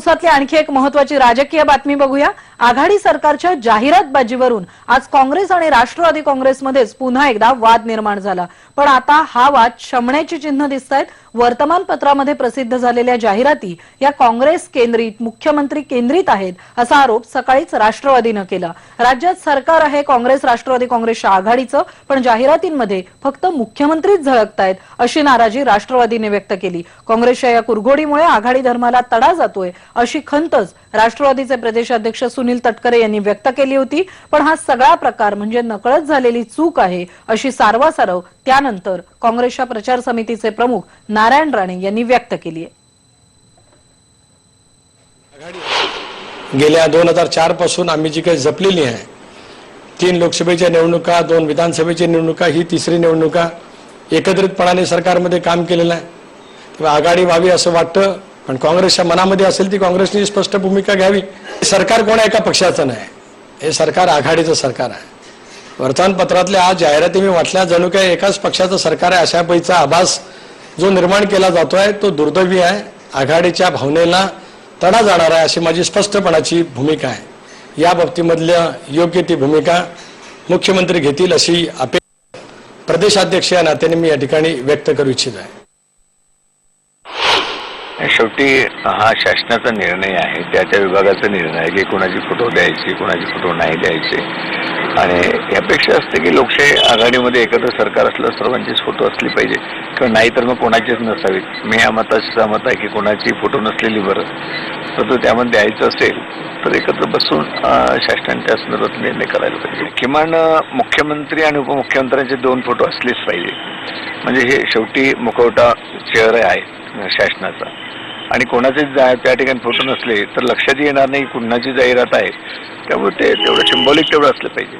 दिवसातली आणखी एक महत्वाची राजकीय बातमी बघूया. आघाडी सरकारच्या जाहिरातबाजीवरून आज काँग्रेस आणि राष्ट्रवादी काँग्रेसमध्येच पुन्हा एकदा वाद निर्माण झाला. पण आता हा वाद शमण्याची चिन्ह दिसत आहेत वर्तमानपत्रामध्ये प्रसिद्ध झालेल्या जाहिराती या काँग्रेस केंद्रित मुख्यमंत्री केंद्रित आहेत असा आरोप सकाळीच राष्ट्रवादीनं केला. राज्यात सरकार आहे काँग्रेस राष्ट्रवादी काँग्रेसच्या आघाडीचं पण जाहिरातींमध्ये फक्त मुख्यमंत्रीच झळकतायत अशी नाराजी राष्ट्रवादीने व्यक्त केली. काँग्रेसच्या या कुरघोडीमुळे आघाडी धर्माला तडा जातोय अशी खंतच राष्ट्रवादीचे प्रदेशाध्यक्ष सुनील तटकरे यांनी व्यक्त केली होती. पण हा सगळा प्रकार म्हणजे नकळत झालेली चूक आहे अशी सारवासारव त्यानंतर काँग्रेसच्या प्रचार समितीचे प्रमुख नारायण राणे यांनी व्यक्त केली आहे. गेल्या दोन हजार चारपासून आम्ही जी काही जपलेली आहे तीन लोकसभेच्या निवडणुका दोन विधानसभेच्या निवडणुका ही तिसरी निवडणुका एकत्रितपणाने सरकारमध्ये काम केलेलं आहे. आघाडी व्हावी असं वाटतं पण काँग्रेसच्या मनामध्ये असेल ती काँग्रेसने स्पष्ट भूमिका घ्यावी. सरकार कोणा एका पक्षाचं नाही. हे सरकार आघाडीचं सरकार आहे. वर्तमानपत्रातल्या आज जाहिराती मी वाटल्या जणू काही एकाच पक्षाचं सरकार आहे अशा पैचा आभास जो निर्माण केला जातो आहे तो दुर्दैवी आहे. आघाडीच्या भावनेला तडा जाणार आहे अशी माझी स्पष्टपणाची भूमिका आहे. या बाबतीमधल्या योग्य ती भूमिका मुख्यमंत्री घेतील अशी अपेक्षा प्रदेशाध्यक्ष या नात्याने मी या ठिकाणी व्यक्त करू इच्छित आहे. शेवटी हा शासनाचा निर्णय आहे. त्या त्या विभागाचा निर्णय आहे की कुणाची फोटो द्यायची कोणाची फोटो नाही द्यायचे. आणि यापेक्षा असते की लोकशाही आघाडीमध्ये एकत्र सरकार असलं सर्वांचीच फोटो असली पाहिजे. किंवा नाही तर मग कोणाचीच नसावीत मी या मताशी सहमत आहे की कोणाची फोटो नसलेली बरं. तर तो त्यामध्ये द्यायचं असेल तर एकत्र बसून शासनाच्या शासनाने त्या संदर्भात निर्णय करायला पाहिजे. किमान मुख्यमंत्री आणि उपमुख्यमंत्र्यांचे दोन फोटो असलेच पाहिजे. म्हणजे हे शेवटी मुखवटा चेहरा आहे शासनाचा. आणि कोणाचे जा- त्या ठिकाणी फोटो नसले तर लक्षात येणार नाही कुणाची जाहिरात आहे. त्यामुळे ते तेवढं सिंबॉलिक तेवढं असलं पाहिजे.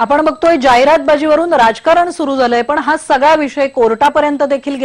आपण बघतोय जाहिरातबाजीवरून राजकारण सुरू झालंय पण हा सगळा विषय कोर्टापर्यंत देखील